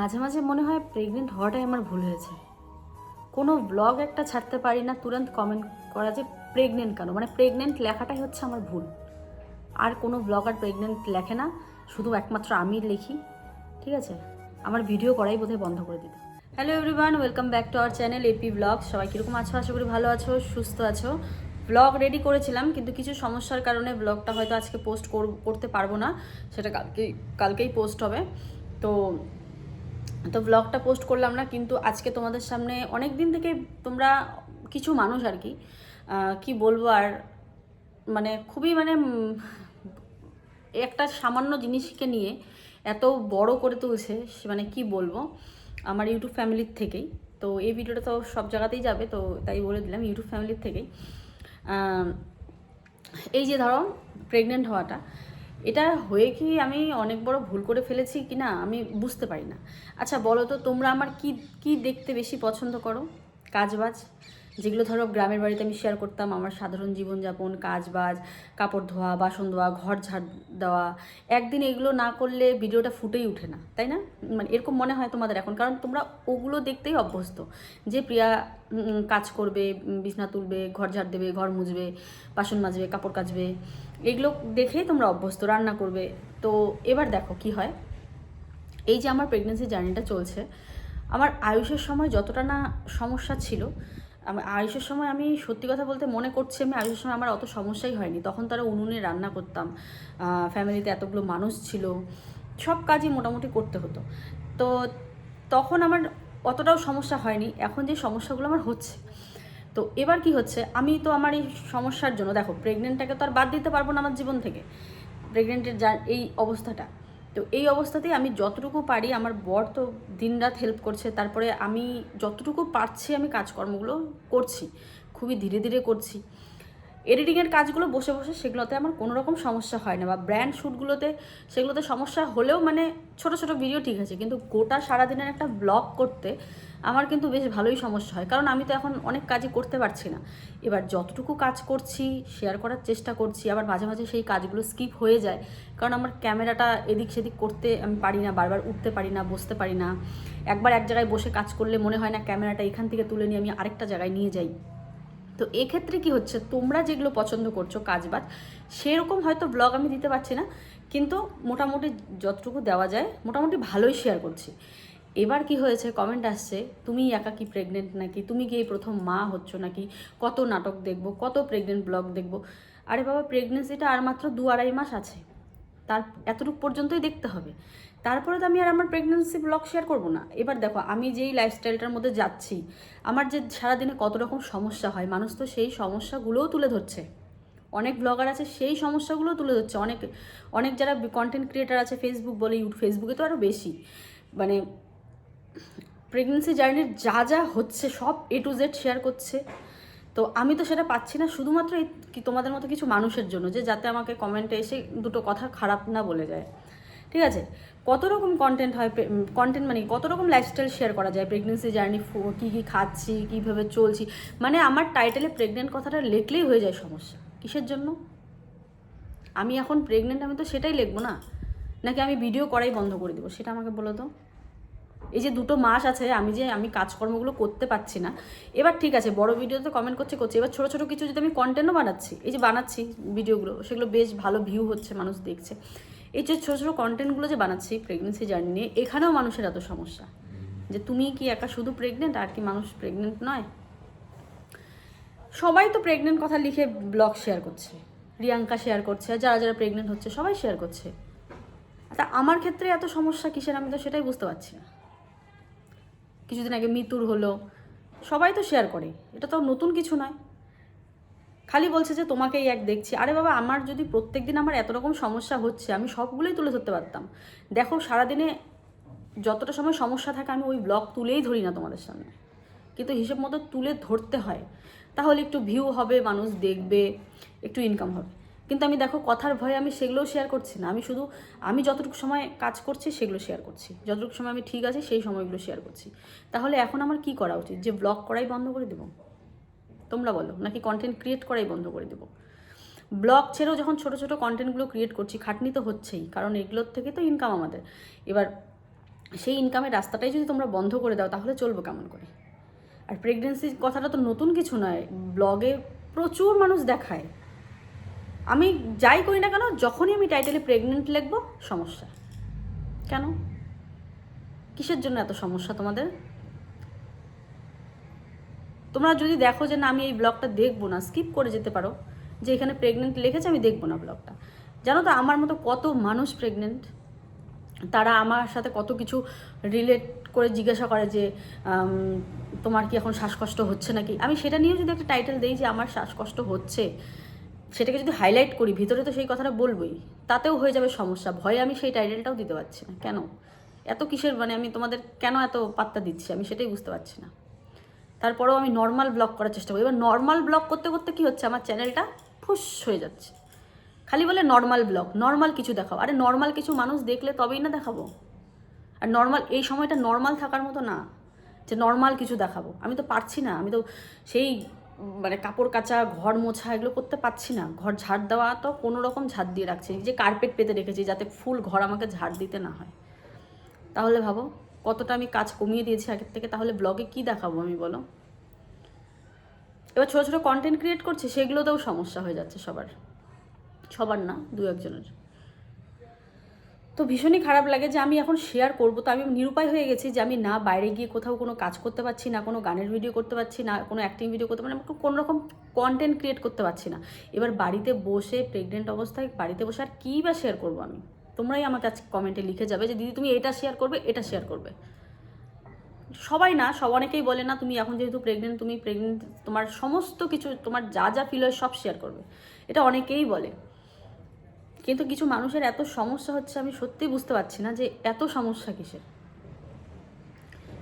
মাঝে মাঝে মনে হয় প্রেগনেন্ট হওয়াটাই আমার ভুল হয়েছে। কোনো ব্লগ একটা ছাড়তে পারি না, তুরন্ত কমেন্ট করা যে প্রেগনেন্ট কেন? মানে প্রেগনেন্ট লেখাটাই হচ্ছে আমার ভুল। আর কোনো ব্লগার প্রেগনেন্ট লেখে না, শুধু একমাত্র আমি লিখি, ঠিক আছে? আমার ভিডিও করাই বোধহয় বন্ধ করে দিতে। Hello everyone welcome back to our channel A P blog সবাই কীরকম আছো? আশা করি ভালো আছো, সুস্থ আছো। ব্লগ রেডি করেছিলাম, কিন্তু কিছু সমস্যার কারণে ব্লগটা হয়তো আজকে পোস্ট করতে পারব না। সেটা কালকেই কালকেই পোস্ট হবে। তো তো ব্লগটা পোস্ট করলাম না, কিন্তু আজকে তোমাদের সামনে অনেক দিন থেকে তোমরা কিছু মানুষ আর কি কি বলব আর মানে খুবই মানে একটা সামান্য জিনিসকে নিয়ে এত বড় করে তুলছে মানে কি বলব, আমার ইউটিউব ফ্যামিলির থেকেই। তো এই ভিডিওটা তো সব জায়গাতেই যাবে, তো তাই বলে দিলাম ইউটিউব ফ্যামিলির থেকেই। এই যে ধরো প্রেগনেন্ট হওয়াটা এটা হয়ে কি আমি অনেক বড় ভুল করে ফেলেছি কি না আমি বুঝতে পারি না। আচ্ছা বলো তো তোমরা আমার কি কি দেখতে বেশি পছন্দ করো? কাজবাজ? যেগুলো ধরো গ্রামের বাড়িতে আমি শেয়ার করতাম, আমার সাধারণ জীবনযাপন, কাজবাজ, কাপড় ধোয়া, বাসন ধোয়া, ঘর ঝাড় দেওয়া, একদিন এগুলো না করলে ভিডিওটা ফুটেই ওঠে না, তাই না? মানে এরকম মনে হয় তোমাদের এখন, কারণ তোমরা ওগুলো দেখতেই অভ্যস্ত, যে প্রিয়া কাজ করবে বিছনা তুলবে, ঘর ঝাড় দেবে, ঘর মুছবে, বাসন মাজবে, কাপড় কাচবে, এগুলো দেখেই তোমরা অভ্যস্ত, রান্না করবে। তো এবার দেখো কি হয়, এই যে আমার প্রেগনেন্সি জার্নিটা চলছে, আমার আয়ুষের সময় যতটা না সমস্যা ছিল আয়ুষের সময় আমি সত্যি কথা বলতে মনে করছি আমি, আয়ুষের সময় আমার অত সমস্যাই হয়নি। তখন তারা উনুনে রান্না করতাম। ফ্যামিলিতে এতগুলো মানুষ ছিল। সব কাজই মোটামুটি করতে হতো। তো তখন আমার অতটাও সমস্যা হয়নি। এখন যে সমস্যাগুলো আমার হচ্ছে। তো এবার কি হচ্ছে? আমি তো আমার এই সমস্যার জন্য, দেখো প্রেগনেন্টটাকে তো আর বাদ দিতে পারব না আমার জীবন থেকে। প্রেগনেন্টের যা এই অবস্থাটা। তো এই অবস্থাতেই আমি যতটুকু পারি, আমার বর তো দিনরাত হেল্প করছে, তারপরে আমি যতটুকু পারছি আমি কাজকর্মগুলো করছি, খুবই ধীরে ধীরে করছি। এডিটিংয়ের কাজগুলো বসে বসে সেগুলোতে আমার কোনো রকম সমস্যা হয় না বা ব্র্যান্ড শ্যুটগুলোতে সেগুলোতে সমস্যা হলেও মানে ছোট ছোট ভিডিও ঠিক আছে, কিন্তু গোটা সারাদিনের একটা ব্লগ করতে আমার কিন্তু বেশ ভালোই সমস্যা হয়। কারণ আমি তো এখন অনেক কাজই করতে পারছি না। এবার যতটুকু কাজ করছি শেয়ার করার চেষ্টা করছি, আবার মাঝে মাঝে সেই কাজগুলো স্কিপ হয়ে যায়। কারণ আমার ক্যামেরাটা এদিক সেদিক করতে আমি পারি না, বারবার উঠতে পারি না, বসতে পারি না। একবার এক জায়গায় বসে কাজ করলে মনে হয় না ক্যামেরাটা এখান থেকে তুলে নিয়ে আমি আরেকটা জায়গায় নিয়ে যাই। তো এক্ষেত্রে কি হচ্ছে? তোমরা যেগুলো পছন্দ করছ কাজবাজ, সেরকম হয়তো ব্লগ আমি দিতে পারছি না। কিন্তু মোটামুটি যতটুকু দেওয়া যায়, মোটামুটি ভালোই শেয়ার করছি। এবার কি হয়েছে? কমেন্ট আসছে তুমি একা কি প্রেগনেন্ট নাকি? তুমি কি এই প্রথম মা হচ্ছ নাকি? কত নাটক দেখব, কত প্রেগনেন্ট ব্লগ দেখব? আরে বাবা প্রেগনেন্সিটা আর মাত্র দু আড়াই মাস আছে। তার এতটুকু পর্যন্তই দেখতে হবে। তারপরে তো আমি আর আমার প্রেগনেন্সি ব্লগ শেয়ার করব না। এবার দেখো, আমি যেই লাইফস্টাইলটার মধ্যে যাচ্ছি, আমার যে সারাদিনে কত রকম সমস্যা হয়, মানুষ তো সেই সমস্যাগুলোও তুলে ধরছে। অনেক ব্লগার আছে, সেই সমস্যাগুলোও তুলে ধরছে। অনেক অনেক যারা কন্টেন্ট ক্রিয়েটার আছে ফেসবুক বলে ইউটিউব ফেসবুকে তো আরও বেশি। মানে প্রেগনেন্সি জার্নির যা যা হচ্ছে, সব এ টু জেড শেয়ার করছে। তো আমি তো সেটা পাচ্ছি না, শুধুমাত্র এই তোমাদের মতো কিছু মানুষের জন্য, যে যাতে আমাকে কমেন্টে এসে দুটো কথা খারাপ না বলে যায়। ঠিক আছে? কত রকম কন্টেন্ট হয় কন্টেন্ট মানে কত রকম লাইফস্টাইল শেয়ার করা যায়? প্রেগনেন্সি জার্নি কী কী খাচ্ছি, কীভাবে চলছি? মানে আমার টাইটেলে প্রেগনেন্ট কথাটা লিখলেই হয়ে যায় সমস্যা। কিসের জন্য? আমি এখন প্রেগনেন্ট আমি তো সেটাই লিখব না? নাকি আমি ভিডিও করাই বন্ধ করে দেবো? সেটা আমাকে বলো তো। এই যে দুটো মাস আছে, আমি যে আমি কাজকর্মগুলো করতে পারছি না। এবার ঠিক আছে, বড় ভিডিওতে কমেন্ট করছে করছে। এবার ছোটো ছোটো কিছু যদি আমি কন্টেন্টও বানাচ্ছি, এই যে বানাচ্ছি ভিডিওগুলো সেগুলো বেশ ভালো ভিউ হচ্ছে, মানুষ দেখছে। এই যে ছোটো ছোটো কন্টেন্টগুলো যে বানাচ্ছি প্রেগনেন্সি জার্নি নিয়ে, এখানেও মানুষের এত সমস্যা। যে তুমি কি একা শুধু প্রেগনেন্ট আর কি মানুষ প্রেগনেন্ট নয়? সবাই তো প্রেগনেন্ট কথা লিখে ব্লগ শেয়ার করছে, রিয়াঙ্কা শেয়ার করছে যারা যারা প্রেগনেন্ট হচ্ছে, সবাই শেয়ার করছে। তা আমার ক্ষেত্রে এত সমস্যা কিসের আমি তো সেটাই বুঝতে পারছি না। কিছুদিন আগে মৃত্যুর হলো। সবাই তো শেয়ার করে। এটা তো নতুন কিছু নয়। খালি বলছে যে, তোমাকেই এক দেখছি। আরে বাবা, আমার যদি প্রত্যেক দিন আমার এত রকম সমস্যা হচ্ছে, আমি সবগুলোই তুলে ধরতে পারতাম। দেখো, সারাদিনে যতটা সময় সমস্যা থাকে, আমি ওই ব্লগ তুলেই ধরি না তোমাদের সামনে। কিন্তু হিসেব মতো তুলে ধরতে হয়। তাহলে একটু ভিউ হবে, মানুষ দেখবে, একটু ইনকাম হবে। কিন্তু আমি দেখো কথার ভয়ে আমি সেগুলোও শেয়ার করছি না। আমি শুধু, আমি যতটুকু সময় কাজ করছি সেগুলো শেয়ার করছি। যতটুকু সময় আমি ঠিক আছি সেই সময়গুলো শেয়ার করছি। তাহলে এখন আমার কি করা উচিত? যে ব্লগ করাই বন্ধ করে দেবো? তোমরা বলো, নাকি কন্টেন্ট ক্রিয়েট করাই বন্ধ করে দেবো? ব্লগ ছেড়েও যখন ছোট ছোট কন্টেন্টগুলো ক্রিয়েট করছি, খাটনি তো হচ্ছেই, কারণ এগুলোর থেকে তো ইনকাম আমাদের। এবার সেই ইনকামের রাস্তাটাই যদি তোমরা বন্ধ করে দাও, তাহলে চলবো কেমন করে? আর প্রেগনেন্সির কথাটা তো নতুন কিছু নয় ব্লগে প্রচুর মানুষ দেখায়। আমি যাই করি না কেন, যখনই আমি টাইটেলে প্রেগনেন্ট লিখব, সমস্যা। কেন? কিসের জন্য এত সমস্যা তোমাদের? তোমরা যদি দেখো যে না, আমি এই ব্লগটা দেখব না স্কিপ করে যেতে পারো, যে এখানে প্রেগনেন্ট লিখেছে, আমি দেখব না ব্লগটা জানো তো, আমার মতো কত মানুষ প্রেগনেন্ট তারা আমার সাথে কত কিছু রিলেট করে জিজ্ঞাসা করে যে তোমার কি এখন শ্বাসকষ্ট হচ্ছে নাকি? আমি সেটা নিয়েও যদি একটা টাইটেল দিই যে, আমার শ্বাসকষ্ট হচ্ছে সেটাকে যদি হাইলাইট করি, ভিতরে তো সেই কথাটা বলবোই, তাতেও হয়ে যাবে সমস্যা। ভয়ে আমি সেই টাইটেলটাও দিতে পারছি না। কেন? এত কিসের মানে আমি তোমাদের কেন এত পাত্তা দিচ্ছি? আমি সেটাই বুঝতে পারছি না। তারপরেও আমি নর্মাল ব্লগ করার চেষ্টা করি। এবার নর্মাল ব্লগ করতে করতে কি হচ্ছে? আমার চ্যানেলটা ফুস হয়ে যাচ্ছে। খালি বলে নর্মাল ব্লগ নর্মাল কিছু দেখাও। আরে নর্মাল কিছু মানুষ দেখলে তবেই না দেখাবো। আর নর্মাল এই সময়টা নর্মাল থাকার মতো না, যে নর্মাল কিছু দেখাবো। আমি তো পারছি না। আমি তো সেই মানে কাপড় কাচা, ঘর মোছা এগুলো করতে পারছি না। ঘর ঝাড় দেওয়া তো কোনো রকম ঝাড় দিয়ে রাখছি যে কার্পেট পেতে রেখেছি যাতে ফুল ঘর আমাকে ঝাড় দিতে না হয়। তাহলে ভাবো, কতটা আমি কাজ কমিয়ে দিয়েছি আগের থেকে, তাহলে ব্লগে কি দেখাবো আমি বলো? এবার ছোটো ছোটো কন্টেন্ট ক্রিয়েট করছি, সেগুলোতেও সমস্যা হয়ে যাচ্ছে সবার। সবার না, দু একজনের। তো ভীষণই খারাপ লাগে যে আমি এখন শেয়ার করব। তো আমি নিরুপায় হয়ে গেছি যে আমি না বাইরে গিয়ে কোথাও কোনো কাজ করতে পারছি না, কোনো গানের ভিডিও করতে পারছি না, কোনো অ্যাক্টিং ভিডিও করতে পারছি না কোনো রকম কন্টেন্ট ক্রিয়েট করতে পারছি না। এবার বাড়িতে বসে প্রেগনেন্ট অবস্থায় বাড়িতে বসে আর কী বা শেয়ার করব আমি? তোমরাই আমাকে আজকে কমেন্টে লিখে যাবে যে, দিদি, তুমি এটা শেয়ার করবে, এটা শেয়ার করবে। সবাই না, সব অনেকেই বলে না, তুমি এখন যেহেতু প্রেগনেন্ট তুমি প্রেগনেন্ট তোমার সমস্ত কিছু, তোমার যা যা ফিল হয় সব শেয়ার করবে। এটা অনেকেই বলে। কিন্তু কিছু মানুষের এত সমস্যা হচ্ছে আমি সত্যিই বুঝতে পারছি না যে এত সমস্যা কিসের।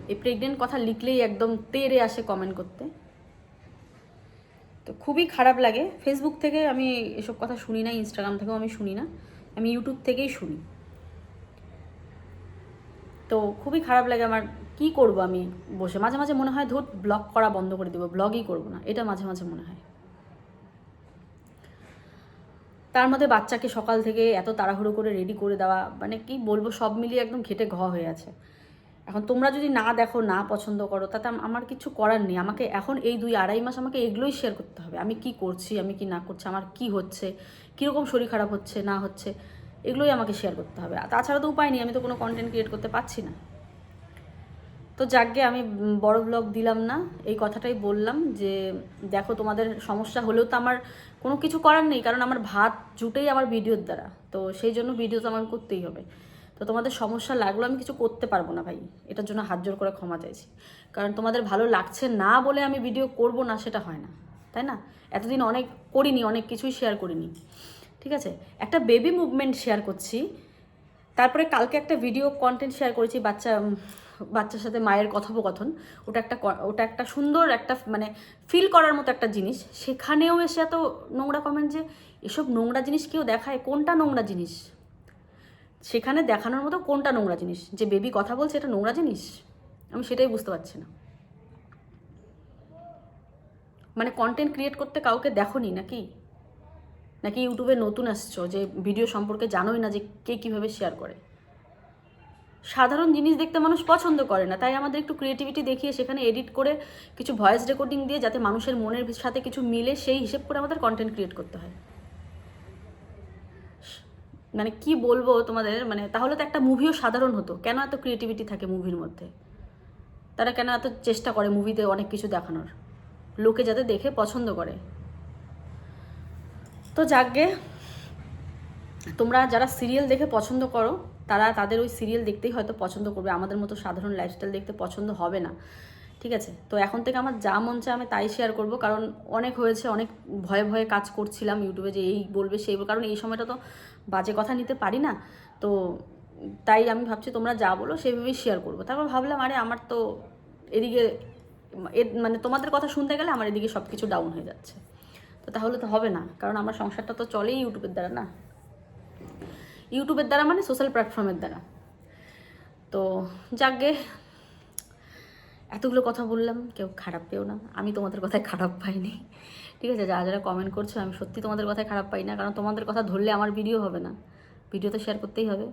এই প্রেগনেন্ট কথা লিখলেই একদম তেরে আসে কমেন্ট করতে। তো খুবই খারাপ লাগে। ফেসবুক থেকে আমি এসব কথা শুনি না ইনস্টাগ্রাম থেকেও আমি শুনি না। আমি ইউটিউব থেকেই শুনি। তো খুবই খারাপ লাগে আমার কি করব আমি বসে। মাঝে মাঝে মনে হয় ধর ব্লগ করা বন্ধ করে দেবো ব্লগই করব না। এটা মাঝে মাঝে মনে হয়। তার মধ্যে বাচ্চাকে সকাল থেকে এত তাড়াহুড়ো করে রেডি করে দেওয়া মানে কি বলব, সব মিলিয়ে একদম ঘেটে ঘ হয়ে আছে। এখন তোমরা যদি না দেখো, না পছন্দ করো, তাতে আম- আমার কিছু করার নেই। আমাকে এখন এই দুই আড়াই মাস আমাকে এগুলোই শেয়ার করতে হবে। আমি কি করছি, আমি কি না করছি, আমার কি হচ্ছে, কীরকম শরীর খারাপ হচ্ছে, না হচ্ছে, এগুলোই আমাকে শেয়ার করতে হবে। তাছাড়া তো উপায় নেই, আমি তো কোনো কন্টেন্ট ক্রিয়েট করতে পারছি না। তো যাকগে, আমি বড় ব্লগ দিলাম না, এই কথাটাই বললাম যে, দেখো তোমাদের সমস্যা হলেও তো আমার কোনো কিছু করার নেই, কারণ আমার ভাত জুটেই আমার ভিডিওর দ্বারা, তো সেই জন্য ভিডিও তো আমাকে করতেই হবে। তো তোমাদের সমস্যা লাগল আমি কিছু করতে পারব না ভাই, এটার জন্য হাত জোর করে ক্ষমা চাইছি। কারণ তোমাদের ভালো লাগছে না বলে আমি ভিডিও করব না, সেটা হয় না, তাই না? এতদিন অনেক করিনি, অনেক কিছুই শেয়ার করিনি, ঠিক আছে? একটা বেবি মুভমেন্ট শেয়ার করছি, তারপরে কালকে একটা ভিডিও কন্টেন্ট শেয়ার করেছি, বাচ্চা বাচ্চার সাথে মায়ের কথোপকথন, ওটা একটা ওটা একটা সুন্দর একটা মানে ফিল করার মতো একটা জিনিস। সেখানেও এসে এত নোংরা কমেন্ট যে এসব নোংরা জিনিস কেউ দেখায়? কোনটা নোংরা জিনিস? সেখানে দেখানোর মতো কোনটা নোংরা জিনিস? যে বেবি কথা বলছে এটা নোংরা জিনিস? আমি সেটাই বুঝতে পারছি না। মানে কন্টেন্ট ক্রিয়েট করতে কাউকে দেখোনি নাকি? নাকি ইউটিউবে নতুন আসছো যে ভিডিও সম্পর্কে জানোই না যে কে কীভাবে শেয়ার করে? সাধারণ জিনিস দেখতে মানুষ পছন্দ করে না, তাই আমাদের একটু ক্রিয়েটিভিটি দেখিয়ে সেখানে এডিট করে কিছু ভয়েস রেকর্ডিং দিয়ে যাতে মানুষের মনের সাথে কিছু মিলে সেই হিসেব করে আমাদের কন্টেন্ট ক্রিয়েট করতে হয়। মানে কি বলব তোমাদের মানে তাহলে তো একটা মুভিও সাধারণ হতো, কেন এত ক্রিয়েটিভিটি থাকে মুভির মধ্যে? তারা কেন এত চেষ্টা করে মুভিতে অনেক কিছু দেখানোর? লোকে যাতে দেখে পছন্দ করে। তো যাকগে তোমরা যারা সিরিয়াল দেখে পছন্দ করো, তারা তাদের ওই সিরিয়াল দেখতেই হয়তো পছন্দ করবে। আমাদের মতো সাধারণ লাইফস্টাইল দেখতে পছন্দ হবে না। ঠিক আছে? তো এখন থেকে আমার যা মন চায় আমি তাই শেয়ার করব। কারণ অনেক হয়েছে, অনেক ভয়ে ভয়ে কাজ করছিলাম ইউটিউবে যে এই বলবে, সেই বলবে কারণ এই সময়টা তো বাজে কথা নিতে পারি না। তো তাই আমি ভাবছি তোমরা যা বলো সেভাবেই শেয়ার করব। তারপর ভাবলাম, আরে আমার তো এদিকে মানে তোমাদের কথা শুনতে গেলে আমার এদিকে সব কিছু ডাউন হয়ে যাচ্ছে। তো তাহলে তো হবে না, কারণ আমার সংসারটা তো চলেই ইউটিউবের দ্বারা না। ইউটিউবের দ্বারা মানে সোশ্যাল প্ল্যাটফর্মের দ্বারা। তো যাকগে এতগুলো কথা বললাম, কেউ খারাপ পেও না। আমি তোমাদের কথায় খারাপ পাইনি। ঠিক আছে, যারা যারা কমেন্ট করছ, আমি সত্যি তোমাদের কথায় খারাপ পাই না। কারণ তোমাদের কথা ধরলে আমার ভিডিও হবে না। ভিডিও তো শেয়ার করতেই হবে।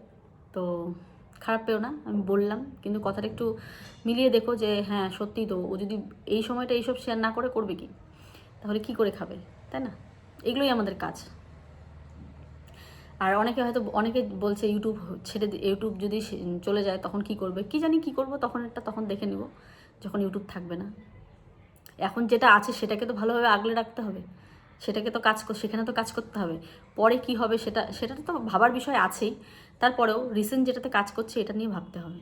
তো খারাপ পেও না, আমি বললাম। কিন্তু কথাটা একটু মিলিয়ে দেখো যে হ্যাঁ সত্যিই তো। ও যদি এই সময়টা এইসব শেয়ার না করে, করবে কি? তাহলে কি করে খাবে? তাই না? এগুলোই আমাদের কাজ। আর অনেকে হয়তো, অনেকে বলছে ইউটিউব ছেড়ে ইউটিউব যদি চলে যায় তখন কি করবে? কি জানি কি করব, তখন একটা, তখন দেখে নিব, যখন ইউটিউব থাকবে না। এখন যেটা আছে সেটাকে তো ভালোভাবে আগলে রাখতে হবে। সেটাকে তো কাজ সেখানে তো কাজ করতে হবে। পরে কি হবে সেটা সেটা তো ভাবার বিষয় আছেই। তারপরেও রিসেন্ট যেটাতে কাজ করছে এটা নিয়ে ভাবতে হবে।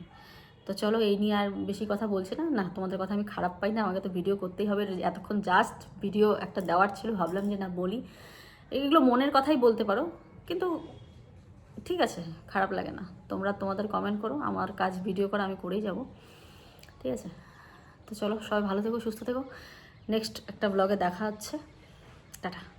তো চলো এই নিয়ে আর বেশি কথা বলছি না। না, তোমাদের কথা আমি খারাপ পাই না। আমাকে তো ভিডিও করতেই হবে। এতক্ষণ জাস্ট ভিডিও একটা দেওয়ার ছিল, ভাবলাম যে না বলি। এগুলো মনের কথাই বলতে পারো। কিন্তু ঠিক আছে, খারাপ লাগে না। তোমরা তোমাদের কমেন্ট করো, আমার কাজ ভিডিও করে আমি করেই যাব। ঠিক আছে? তো চলো, সবাই ভালো থেকো, সুস্থ থেকো। নেক্সট একটা ব্লগে দেখা হচ্ছে। টাটা।